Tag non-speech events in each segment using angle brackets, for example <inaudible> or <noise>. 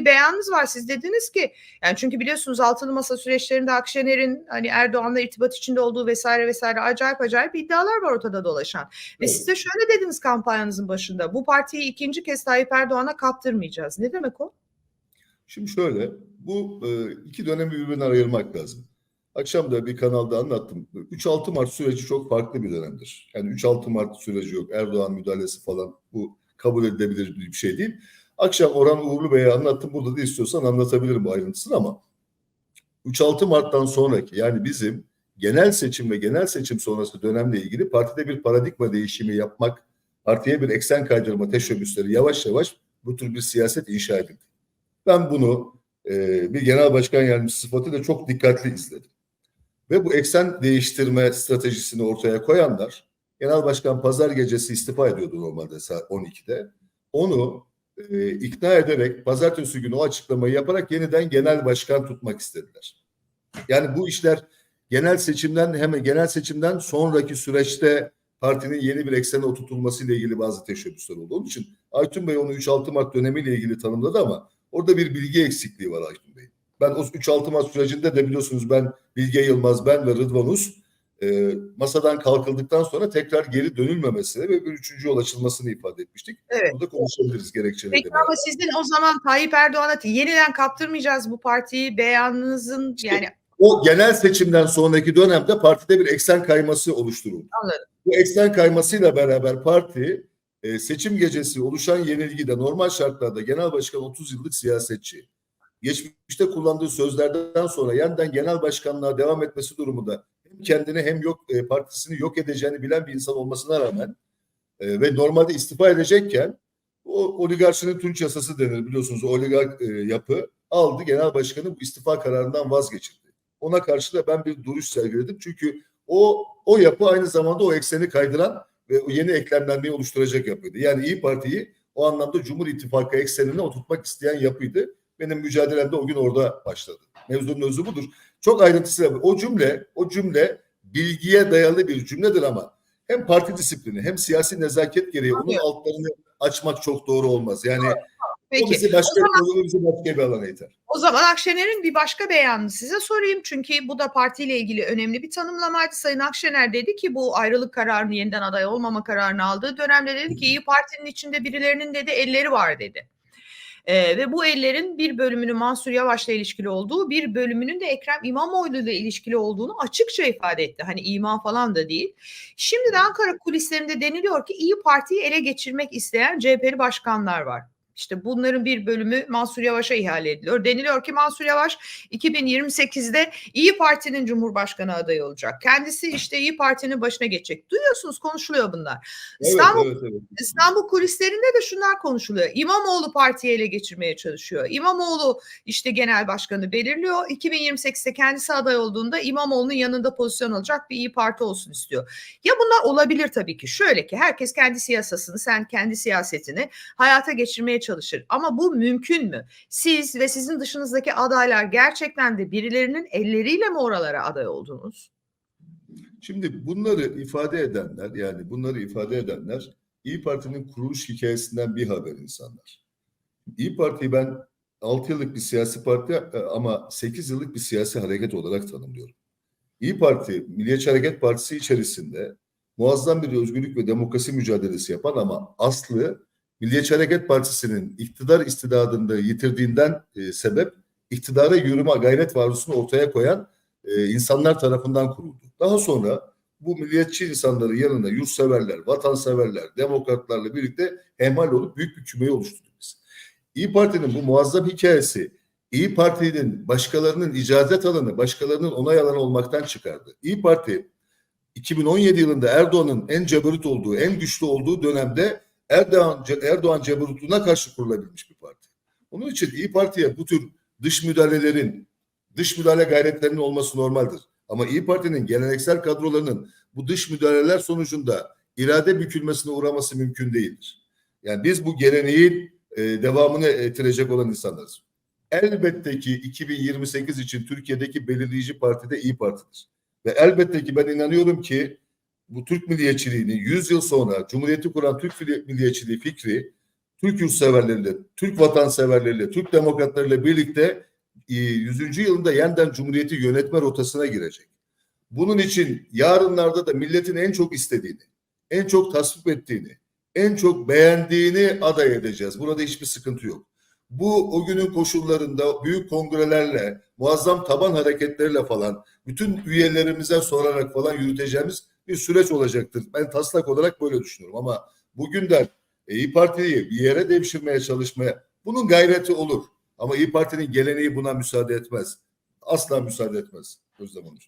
bir beyanınız var. Siz dediniz ki yani çünkü biliyorsunuz altılı masa süreçlerinde Akşener'in hani Erdoğan'la irtibat içinde olduğu vesaire vesaire acayip acayip iddialar var ortada dolaşan. Ve siz de şöyle dediniz kampanyanızın başında. Bu partiyi ikinci kez Tayyip Erdoğan'a kaptırmayacağız. Ne demek o? Şimdi şöyle, bu e, iki dönemi birbirine ayırmak lazım. Akşam da bir kanalda anlattım. 3-6 Mart süreci çok farklı bir dönemdir. Yani 3-6 Mart süreci yok. Erdoğan müdahalesi falan bu kabul edilebilir bir şey değil. Akşam Orhan Uğurlu Bey'e anlattım. Burada da istiyorsan anlatabilirim bu ayrıntısını ama 3-6 Mart'tan sonraki yani bizim genel seçim ve genel seçim sonrası dönemle ilgili partide bir paradigma değişimi yapmak, partiye bir eksen kaydırma teşebbüsleri yavaş yavaş bu tür bir siyaset inşa edildi. Ben bunu e, bir genel başkan yardımcısı sıfatıyla çok dikkatli izledim. Ve bu eksen değiştirme stratejisini ortaya koyanlar, genel başkan pazar gecesi istifa ediyordu normalde saat 12'de. Onu e, ikna ederek pazartesi günü o açıklamayı yaparak yeniden genel başkan tutmak istediler. Yani bu işler genel seçimden hemen genel seçimden sonraki süreçte partinin yeni bir eksene oturtulması ile ilgili bazı teşebbüsler oldu. Onun için Aytun Bey onu 3-6 Mart dönemiyle ilgili tanımladı ama orada bir bilgi eksikliği var Aytun Bey. Ben o 3-6 Mart sürecinde de biliyorsunuz ben Bilge Yılmaz, ben ve Rıdvan Uz e, masadan kalkıldıktan sonra tekrar geri dönülmemesini ve bir üçüncü yol açılmasını ifade etmiştik. Evet. Burada konuşabiliriz gerekçeleri. Peki ama sizin o zaman Tayyip Erdoğan'a yeniden kaptırmayacağız bu partiyi beyanınızın yani O genel seçimden sonraki dönemde partide bir eksen kayması oluşturuldu. Anladım. Bu eksen kaymasıyla beraber parti e, seçim gecesi oluşan yenilgide normal şartlarda genel başkan 30 yıllık siyasetçi. Geçmişte kullandığı sözlerden sonra yeniden genel başkanlığa devam etmesi durumunda hem kendini hem yok e, partisini yok edeceğini bilen bir insan olmasına rağmen e, ve normalde istifa edecekken o oligarşinin tunç yasası denir biliyorsunuz oligark e, yapı aldı genel başkanı bu istifa kararından vazgeçirdi. Ona karşı da ben bir duruş sergiledim çünkü o o yapı aynı zamanda o ekseni kaydıran ve yeni eklemlenmeyi oluşturacak yapıydı. Yani İyi Parti'yi o anlamda Cumhur İttifakı eksenine oturtmak isteyen yapıydı. Benim mücadelemde o gün orada başladı. Mevzunun özü budur. Çok ayrıntısıyla o cümle, o cümle bilgiye dayalı bir cümledir ama hem parti disiplini hem siyasi nezaket gereği onun Anlıyorum. altlarını açmak çok doğru olmaz. Yani o peki. bizi başka, O zaman- bizi başka bir alana iter. O zaman Akşener'in bir başka beyanını size sorayım. Çünkü bu da partiyle ilgili önemli bir tanımlamaydı. Sayın Akşener dedi ki bu ayrılık kararını yeniden aday olmama kararını aldığı dönemde dedi ki İyi Parti'nin içinde birilerinin dedi elleri var dedi. Ee, ve bu ellerin bir bölümünün Mansur Yavaş'la ilişkili olduğu, bir bölümünün de Ekrem İmamoğlu ile ilişkili olduğunu açıkça ifade etti. Hani iman falan da değil. Şimdi de Ankara kulislerinde deniliyor ki İyi Parti'yi ele geçirmek isteyen CHP'li başkanlar var. İşte bunların bir bölümü Mansur Yavaş'a ihale ediliyor. Deniliyor ki Mansur Yavaş 2028'de İyi Parti'nin Cumhurbaşkanı adayı olacak. Kendisi işte İyi Parti'nin başına geçecek. Duyuyorsunuz konuşuluyor bunlar. Evet, İstanbul evet, evet. İstanbul kulislerinde de şunlar konuşuluyor. İmamoğlu partiyi ele geçirmeye çalışıyor. İmamoğlu işte genel başkanı belirliyor. 2028'de kendisi aday olduğunda İmamoğlu'nun yanında pozisyon alacak bir iyi parti olsun istiyor. Ya bunlar olabilir tabii ki. Şöyle ki herkes kendi siyasasını, sen kendi siyasetini hayata geçirmeye çalışır. Ama bu mümkün mü? Siz ve sizin dışınızdaki adaylar gerçekten de birilerinin elleriyle mi oralara aday oldunuz? Şimdi bunları ifade edenler yani bunları ifade edenler İyi Parti'nin kuruluş hikayesinden bir haber insanlar. İyi Parti'yi ben 6 yıllık bir siyasi parti e, ama 8 yıllık bir siyasi hareket olarak tanımlıyorum. İyi Parti, Milliyetçi Hareket Partisi içerisinde muazzam bir özgürlük ve demokrasi mücadelesi yapan ama aslı Milliyetçi Hareket Partisi'nin iktidar istidadını yitirdiğinden e, sebep iktidara yürüme gayret varusunu ortaya koyan e, insanlar tarafından kuruldu. Daha sonra bu milliyetçi insanların yanında yurtseverler, vatanseverler, demokratlarla birlikte hemhal olup büyük bir kümeyi oluşturduk biz. İyi Parti'nin bu muazzam hikayesi İyi Parti'nin başkalarının icazet alanı, başkalarının onay alanı olmaktan çıkardı. İyi Parti 2017 yılında Erdoğan'ın en cebarut olduğu, en güçlü olduğu dönemde Erdoğan, Erdoğan cebarutluğuna karşı kurulabilmiş bir parti. Onun için İyi Parti'ye bu tür dış müdahalelerin, dış müdahale gayretlerinin olması normaldir. Ama İyi Parti'nin geleneksel kadrolarının bu dış müdahaleler sonucunda irade bükülmesine uğraması mümkün değildir. Yani biz bu geleneğin e, devamını ettirecek olan insanlarız. Elbette ki 2028 için Türkiye'deki belirleyici parti de İyi Parti'dir. Ve elbette ki ben inanıyorum ki bu Türk milliyetçiliğini 100 yıl sonra Cumhuriyeti kuran Türk milliyetçiliği fikri Türk yurtseverleriyle, Türk vatanseverleriyle, Türk demokratlarıyla birlikte e, 100. yılında yeniden Cumhuriyeti yönetme rotasına girecek. Bunun için yarınlarda da milletin en çok istediğini, en çok tasvip ettiğini, en çok beğendiğini aday edeceğiz. Burada hiçbir sıkıntı yok. Bu o günün koşullarında büyük kongrelerle, muazzam taban hareketleriyle falan bütün üyelerimize sorarak falan yürüteceğimiz bir süreç olacaktır. Ben taslak olarak böyle düşünüyorum ama bugünden İyi Parti'yi bir yere devşirmeye çalışmaya bunun gayreti olur. Ama İyi Parti'nin geleneği buna müsaade etmez. Asla müsaade etmez Özlem Hanım.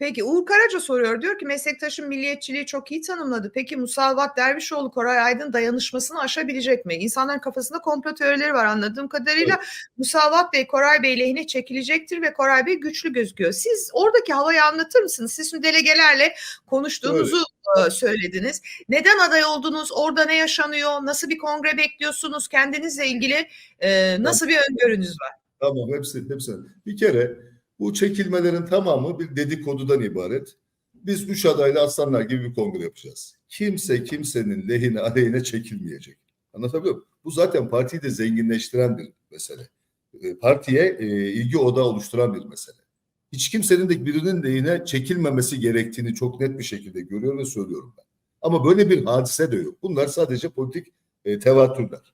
Peki Uğur Karaca soruyor. Diyor ki meslektaşın milliyetçiliği çok iyi tanımladı. Peki Musavat Dervişoğlu Koray Aydın dayanışmasını aşabilecek mi? İnsanların kafasında komplo teorileri var anladığım kadarıyla. Musavat Bey Koray Bey lehine çekilecektir ve Koray Bey güçlü gözüküyor. Siz oradaki havayı anlatır mısınız? Siz şimdi delegelerle konuştuğunuzu e, söylediniz. Neden aday oldunuz? Orada ne yaşanıyor? Nasıl bir kongre bekliyorsunuz? Kendinizle ilgili e, nasıl bir öngörünüz var? Tamam hepsi hepsi. Bir kere bu çekilmelerin tamamı bir dedikodudan ibaret. Biz üç adayla aslanlar gibi bir kongre yapacağız. Kimse kimsenin lehine aleyhine çekilmeyecek. Anlatabiliyor muyum? Bu zaten partiyi de zenginleştiren bir mesele. E, Partiye e, ilgi odağı oluşturan bir mesele. Hiç kimsenin de birinin lehine çekilmemesi gerektiğini çok net bir şekilde görüyor ve söylüyorum ben. Ama böyle bir hadise de yok. Bunlar sadece politik e, tevatürler.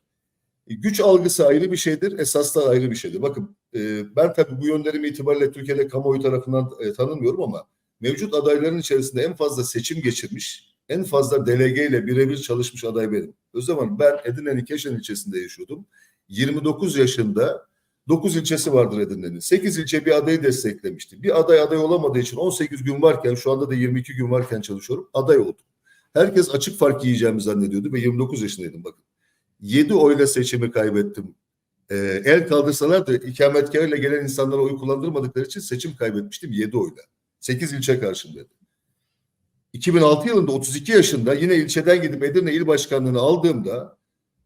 E, Güç algısı ayrı bir şeydir, esaslar ayrı bir şeydir. Bakın e, ben tabii bu yönlerim itibariyle Türkiye'de kamuoyu tarafından e, tanınmıyorum ama mevcut adayların içerisinde en fazla seçim geçirmiş, en fazla delegeyle birebir çalışmış aday benim. O zaman ben Edirne'nin Keşan ilçesinde yaşıyordum. 29 yaşında 9 ilçesi vardır Edirne'nin. 8 ilçe bir adayı desteklemişti. Bir aday aday olamadığı için 18 gün varken şu anda da 22 gün varken çalışıyorum. Aday oldum. Herkes açık fark yiyeceğimi zannediyordu ve 29 yaşındaydım bakın. 7 oyla seçimi kaybettim. Ee, el kaldırsalar da ikametgahıyla gelen insanlara oy kullandırmadıkları için seçim kaybetmiştim 7 oyla. 8 ilçe karşımdaydı. 2006 yılında 32 yaşında yine ilçeden gidip Edirne İl Başkanlığı'nı aldığımda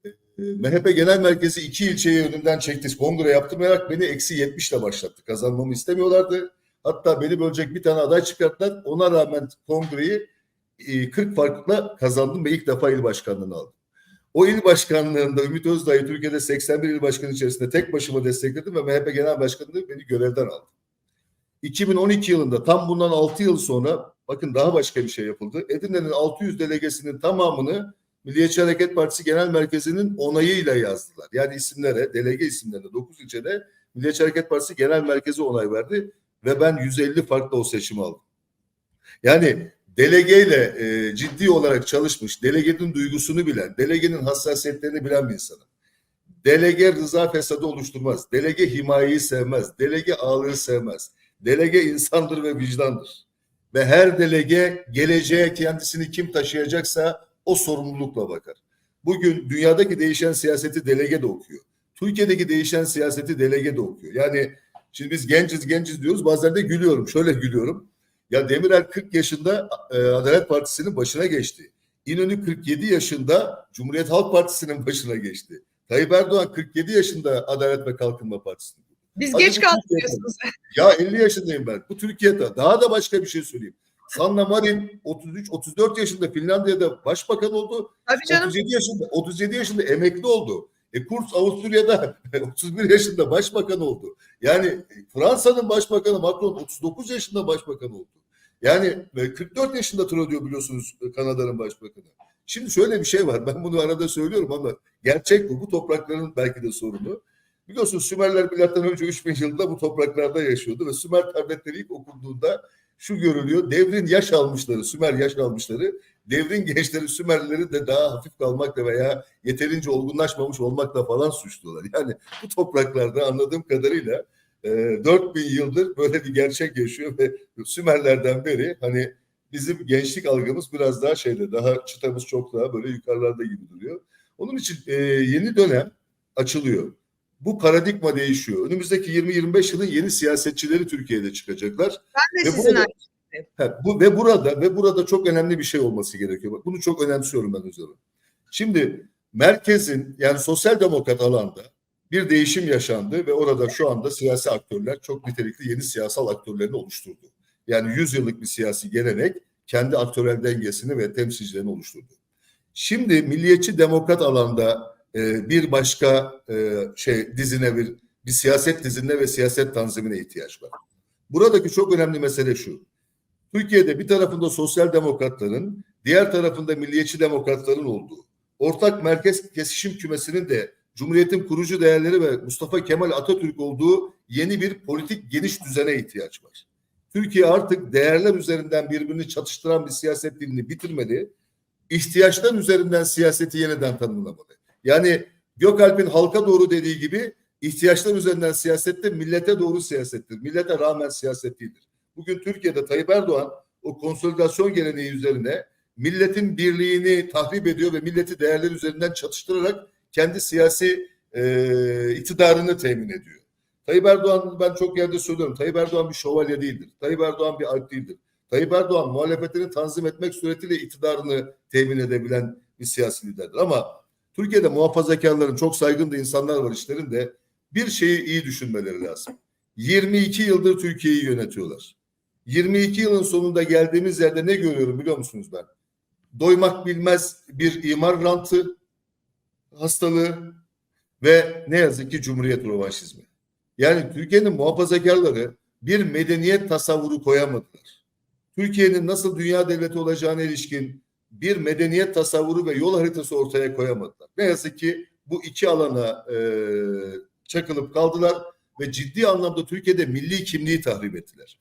e, MHP Genel Merkezi iki ilçeyi önünden çekti. Kongre yaptırmayarak beni eksi 70 ile başlattı. Kazanmamı istemiyorlardı. Hatta beni bölecek bir tane aday çıkarttılar. Ona rağmen kongreyi e, 40 farkla kazandım ve ilk defa il başkanlığını aldım. O il başkanlığında Ümit Özdağ'ı Türkiye'de 81 il başkanı içerisinde tek başıma destekledim ve MHP Genel Başkanlığı beni görevden aldı. 2012 yılında tam bundan 6 yıl sonra bakın daha başka bir şey yapıldı. Edirne'nin 600 delegesinin tamamını Milliyetçi Hareket Partisi Genel Merkezi'nin onayıyla yazdılar. Yani isimlere, delege isimlerine 9 ilçede Milliyetçi Hareket Partisi Genel Merkezi onay verdi ve ben 150 farkla o seçimi aldım. Yani delegeyle e, ciddi olarak çalışmış, delegenin duygusunu bilen, delegenin hassasiyetlerini bilen bir insanım. Delege rıza fesadı oluşturmaz. Delege himayeyi sevmez. Delege ağlığı sevmez. Delege insandır ve vicdandır. Ve her delege geleceğe kendisini kim taşıyacaksa o sorumlulukla bakar. Bugün dünyadaki değişen siyaseti delege de okuyor. Türkiye'deki değişen siyaseti delege de okuyor. Yani şimdi biz genciz genciz diyoruz bazen de gülüyorum. Şöyle gülüyorum. Ya Demirel 40 yaşında e, Adalet Partisi'nin başına geçti. İnönü 47 yaşında Cumhuriyet Halk Partisi'nin başına geçti. Tayyip Erdoğan 47 yaşında Adalet ve Kalkınma Partisi'nin. Biz Hadi geç kaldık diyorsunuz. <laughs> Ya 50 yaşındayım ben. Bu Türkiye'de. Daha da başka bir şey söyleyeyim. Sanna Marin 33-34 yaşında Finlandiya'da başbakan oldu. Tabii canım. 37 yaşında 37 yaşında emekli oldu. E Kurz Avusturya'da <laughs> 31 yaşında başbakan oldu. Yani Fransa'nın başbakanı Macron 39 yaşında başbakan oldu. Yani e, 44 yaşında Trudeau biliyorsunuz e, Kanada'nın başbakanı. Şimdi şöyle bir şey var. Ben bunu arada söylüyorum ama gerçek bu. Bu toprakların belki de sorunu. Biliyorsunuz Sümerler milattan önce 3000 yılında bu topraklarda yaşıyordu ve Sümer tabletleri ilk okunduğunda şu görülüyor. Devrin yaş almışları, Sümer yaş almışları, devrin gençleri Sümerlileri de daha hafif kalmakla veya yeterince olgunlaşmamış olmakla falan suçluyorlar. Yani bu topraklarda anladığım kadarıyla e, 4000 yıldır böyle bir gerçek yaşıyor ve Sümerlerden beri hani bizim gençlik algımız biraz daha şeyde, daha çıtamız çok daha böyle yukarılarda gibi duruyor. Onun için e, yeni dönem açılıyor. Bu paradigma değişiyor. Önümüzdeki 20-25 yılın yeni siyasetçileri Türkiye'de çıkacaklar. Ben de Ve sizin burada- Ha, bu ve burada ve burada çok önemli bir şey olması gerekiyor. Bak, Bunu çok önemsiyorum ben üzerine. Şimdi merkezin yani sosyal demokrat alanda bir değişim yaşandı ve orada şu anda siyasi aktörler çok nitelikli yeni siyasal aktörlerini oluşturdu. Yani 100 yıllık bir siyasi gelenek kendi aktörel dengesini ve temsilcilerini oluşturdu. Şimdi milliyetçi demokrat alanda e, bir başka e, şey dizine bir bir siyaset dizine ve siyaset tanzimine ihtiyaç var. Buradaki çok önemli mesele şu. Türkiye'de bir tarafında sosyal demokratların, diğer tarafında milliyetçi demokratların olduğu, ortak merkez kesişim kümesinin de Cumhuriyet'in kurucu değerleri ve Mustafa Kemal Atatürk olduğu yeni bir politik geniş düzene ihtiyaç var. Türkiye artık değerler üzerinden birbirini çatıştıran bir siyaset dilini bitirmeli. ihtiyaçlar üzerinden siyaseti yeniden tanımlamalı. Yani Gökalp'in halka doğru dediği gibi ihtiyaçlar üzerinden siyasette millete doğru siyasettir. Millete rağmen siyaset değildir. Bugün Türkiye'de Tayyip Erdoğan o konsolidasyon geleneği üzerine milletin birliğini tahrip ediyor ve milleti değerler üzerinden çatıştırarak kendi siyasi e, iktidarını temin ediyor. Tayyip Erdoğan ben çok yerde söylüyorum. Tayyip Erdoğan bir şövalye değildir. Tayyip Erdoğan bir alp değildir. Tayyip Erdoğan muhalefetini tanzim etmek suretiyle iktidarını temin edebilen bir siyasi liderdir. Ama Türkiye'de muhafazakarların çok saygın da insanlar var işlerinde bir şeyi iyi düşünmeleri lazım. 22 yıldır Türkiye'yi yönetiyorlar. 22 yılın sonunda geldiğimiz yerde ne görüyorum biliyor musunuz ben? Doymak bilmez bir imar rantı hastalığı ve ne yazık ki Cumhuriyet rövanşizmi. Yani Türkiye'nin muhafazakarları bir medeniyet tasavvuru koyamadılar. Türkiye'nin nasıl dünya devleti olacağına ilişkin bir medeniyet tasavvuru ve yol haritası ortaya koyamadılar. Ne yazık ki bu iki alana e, çakılıp kaldılar ve ciddi anlamda Türkiye'de milli kimliği tahrip ettiler.